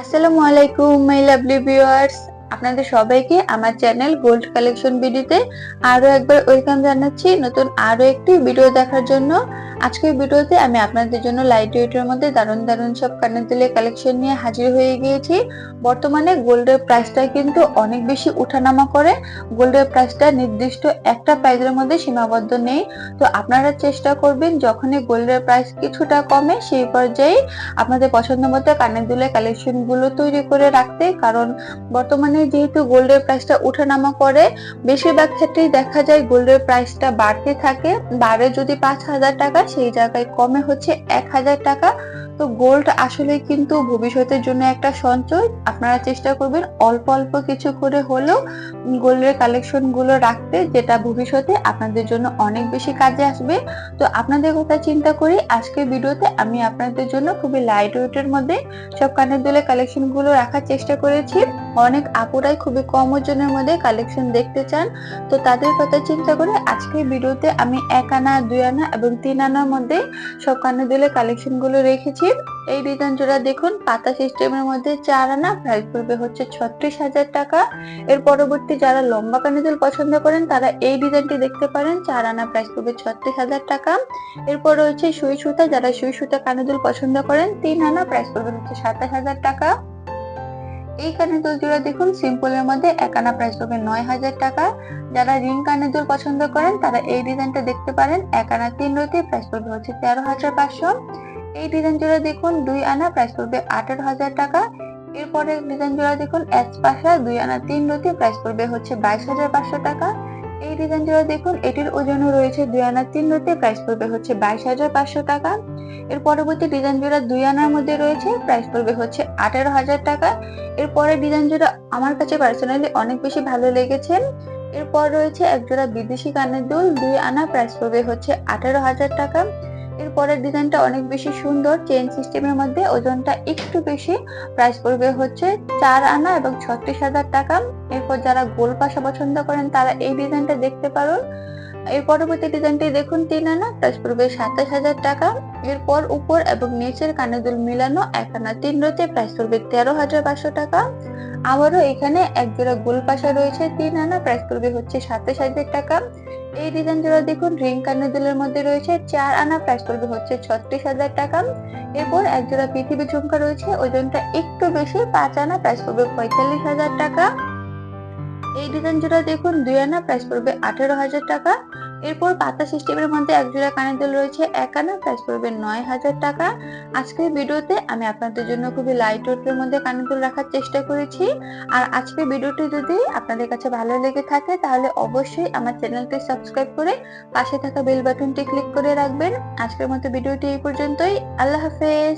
আসসালামু আলাইকুম my lovely viewers আপনাদের সবাইকে আমার চ্যানেল গোল্ড কালেকশন ভিডিওতে আরও একবার ওয়েলকাম জানাচ্ছি। নতুন আরও একটি ভিডিও দেখার জন্য আজকের ভিডিওতে আমি আপনাদের জন্য লাইট ওয়েটের মধ্যে দারুণ দারুণ সব কানের দুলের কালেকশন নিয়ে হাজির হয়ে গিয়েছি। বর্তমানে গোল্ডের প্রাইসটা কিন্তু অনেক বেশি উঠানামা করে। গোল্ডের প্রাইসটা নির্দিষ্ট একটা প্রাইসের মধ্যে সীমাবদ্ধ নেই। তো আপনারা চেষ্টা করবেন, যখনই গোল্ডের প্রাইস কিছুটা কমে, সেই পর্যায়ে আপনাদের পছন্দ মতো কানের দুলের কালেকশনগুলো তৈরি করে রাখতে। কারণ বর্তমানে যেহেতু গোল্ডের প্রাইসটা উঠানামা করে, বেশিরভাগ ক্ষেত্রেই দেখা যায় গোল্ডের প্রাইসটা বাড়তে থাকে। বাড়ে যদি পাঁচ হাজার টাকা সেই জায়গায় কমে হচ্ছে এক হাজার টাকা। তো গোল্ড আসলে কিন্তু ভবিষ্যতের জন্য একটা সঞ্চয়। আপনারা চেষ্টা করবেন অল্প অল্প কিছু করে হলেও গোল্ডের কালেকশনগুলো রাখতে, যেটা ভবিষ্যতে আপনাদের জন্য অনেক বেশি কাজে আসবে। তো আপনাদের কথা চিন্তা করি আজকের ভিডিওতে আমি আপনাদের জন্য খুবই লাইট ওয়েটের মধ্যে সব কানের দুলের কালেকশনগুলো রাখার চেষ্টা করেছি। অনেক আপুরাই খুবই কম ওজনের মধ্যে কালেকশন দেখতে চান। তো তাদের কথা চিন্তা করে আজকের ভিডিওতে আমি এক আনা, দুই আনা এবং তিন আনার মধ্যে সব দুলের কালেকশনগুলো রেখেছি। এই ডিজাইন জোড়া দেখুন, পাতা সিস্টেমের মধ্যে চার আনা প্রাইস পড়বে হচ্ছে ছত্রিশ হাজার টাকা। এর পরবর্তী যারা লম্বা কানের দুল পছন্দ করেন, তারা এই ডিজাইনটি দেখতে পারেন, চার আনা প্রাইস পড়বে ছত্রিশ হাজার টাকা। এরপর রয়েছে সুই সুতা, যারা সুই সুতা কানের দুল পছন্দ করেন, তিন আনা প্রাইস পড়বে হচ্ছে সাতাশ হাজার টাকা। এই কানের দুল জোড়া দেখুন, সিম্পলের মধ্যে এক আনা প্রাইস পড়বে নয় হাজার টাকা। যারা রিং কানের দুল পছন্দ করেন, তারা এই ডিজাইনটা দেখতে পারেন। এক আনা তিন রতি প্রাইস পড়বে হচ্ছে তেরো হাজার পাঁচশো। এই ডিজাইন জোড়া দেখুন, দুই আনা প্রাইস পড়বে আঠারো হাজার টাকা। এরপরে ডিজাইন জোড়া দেখুন এস পাশা দুই আনা তিন রতি প্রাইস পড়বে হচ্ছে বাইশ হাজার পাঁচশো টাকা। এই ডিজাইন জোড়া দেখুন, এটির ওজনও রয়েছে দুই আনা তিন রতি প্রাইস পড়বে হচ্ছে বাইশ হাজার পাঁচশো টাকা। এর পরবর্তী ডিজাইন জোড়া দুই আনার মধ্যে রয়েছে, প্রাইস পড়বে হচ্ছে আঠারো হাজার টাকা। এরপরে ডিজাইন জোড়া আমার কাছে পার্সোনালি অনেক বেশি ভালো লেগেছে এরপর রয়েছে একজোড়া বিদেশি কানের দুল, দুই আনা প্রাইস পড়বে হচ্ছে আঠারো হাজার টাকা। এরপরের ডিজাইনটা অনেক বেশি সুন্দর চেন সিস্টেমের মধ্যে ওজনটা একটু বেশি প্রাইস পড়বে হচ্ছে চার আনা এবং ছত্রিশ হাজার টাকা। এরপর যারা গোল পাশা পছন্দ করেন তারা এই ডিজাইনটা দেখতে পারেন। এর পরবর্তী ডিজাইনটি দেখুন, তিন আনা প্রাইস পড়বে সাতাশ হাজার টাকা। এরপর উপর এবং নিচের কানে দুল মিলানো এক আনা, তিন রোতে প্রাইস পড়বে তেরো হাজার পাঁচশো টাকা। আবারও এখানে এক জোড়া গোল পাশা রয়েছে, তিন আনা, প্রাইস পড়বে হচ্ছে সাতাশ হাজার টাকা। এই ডিজাইন জোড়া দেখুন, রিং কানের দুলের মধ্যে রয়েছে, চার আনা, প্রাইস পড়বে হচ্ছে ছত্রিশ হাজার টাকা। এরপর এক জোড়া পৃথিবী ঝুমকা রয়েছে, ওজনটা একটু বেশি, পাঁচ আনা, প্রাইস পড়বে পঁয়তাল্লিশ হাজার টাকা। এই ডিজাইন জোড়া দেখুন, দুই আনা প্রাইস পড়বে আঠেরো হাজার টাকা। এরপর পাতা সিস্টেমের মধ্যে এক জোড়া কানের দুল রয়েছে, এক আনা প্রাইস পড়বে নয় হাজার টাকা। আজকের ভিডিওতে আমি আপনাদের জন্য খুবই লাইট ওয়েটের মধ্যে কানের দুল রাখার চেষ্টা করেছি। আর আজকের ভিডিওটি যদি আপনাদের কাছে ভালো লেগে থাকে, তাহলে অবশ্যই আমার চ্যানেলটি সাবস্ক্রাইব করে পাশে থাকা বেল বাটনটি ক্লিক করে রাখবেন। আজকের মতো ভিডিওটি এই পর্যন্তই। আল্লাহ হাফেজ।